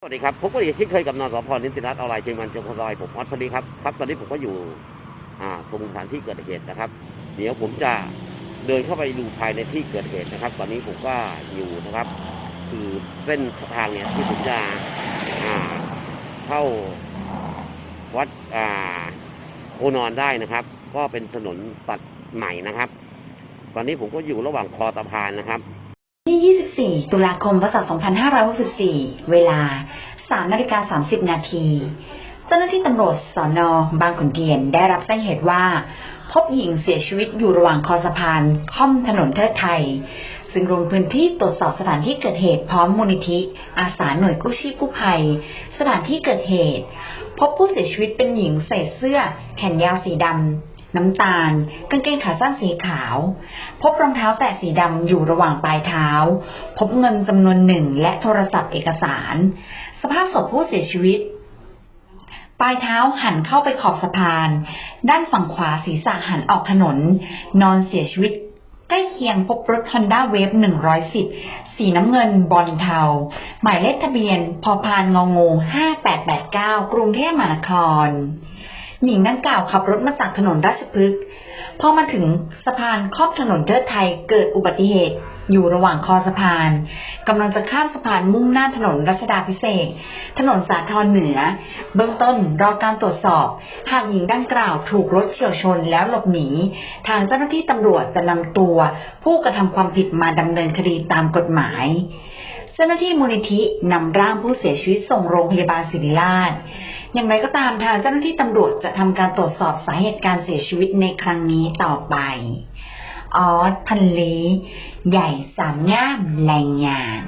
สวัสดีครับผมก็อย่างที่เคยกับนสพนิติรัตน์ออนไลน์เชียงมันจังหวัดรอยผมออสพอดีครับครับตอนนี้ผมก็อยู่อ่าตรงสถานที่เกิดเหตุนะครับ เดี๋ยวผมจะเดินเข้าไปดูภายในที่เกิดเหตุนะครับ ตอนนี้ผมก็อยู่นะครับ คือเส้นทางเนี่ยที่ผมจะอ่าเข้าวัดอ่าโพนอนได้นะครับ ก็เป็นถนนตัดใหม่นะครับ ตอนนี้ผมก็อยู่ระหว่างคอสะพานนะครับที่ ตุลาคมพศ2564 เวลา 3นาฬิกา30 นาที เจ้าหน้าที่ตำรวจสอนอบางขุนเทียนได้รับแจ้งเหตุว่า พบหญิงเสียชีวิตอยู่ระหว่างคอสะพานค่อมถนนเทิดไทย ซึ่งลงพื้นที่ตรวจสอบสถานที่เกิดเหตุพร้อมมูลนิธิ อาสาหน่วยกู้ชีพกู้ภัย สถานที่เกิดเหตุ พบผู้เสียชีวิตเป็นหญิงใส่เสื้อแขนยาวสีดำ น้ำตาล กางเกงขาสั้นสีขาว พบรองเท้าแตะสีดำอยู่ระหว่างปลายเท้า พบเงินจำนวนหนึ่งและโทรศัพท์เอกสาร สภาพศพผู้เสียชีวิต ปลายเท้าหันเข้าไปขอบสะพาน ด้านฝั่งขวาศีรษะหันออกถนน นอนเสียชีวิตใกล้เคียงพบรถ Honda Wave 110 สีน้ำเงินบอลเทา หมายเลขทะเบียนพอพานงองู 5889 กรุงเทพมหานคร หญิงดังกล่าวขับรถมาจากถนนราชพฤกษ์พอมาถึงสะพานครอบถนนเทิดไทยเกิดอุบัติเหตุอยู่ระหว่างคอสะพานกำลังจะข้ามสะพานมุ่งหน้าถนนรัชดาพิเศษกถนนสาทรเหนือ เบื้องต้นรอการตรวจสอบ หากหญิงดังกล่าวถูกรถเฉียวชนแล้วหลบหนี ทางเจ้าหน้าที่ตำรวจจะนำตัว ผู้กระทำความผิดมาดำเนินคดีตามกฎหมาย เจ้าหน้าที่มูลนิธินำร่างผู้เสียชีวิตส่งโรงพยาบาลศิริราช อย่างไรก็ตามทางเจ้าหน้าที่ตำรวจจะทำการตรวจสอบสาเหตุการเสียชีวิตในครั้งนี้ต่อไป ออสพันลี ใหญ่สามง่ามแรงงาน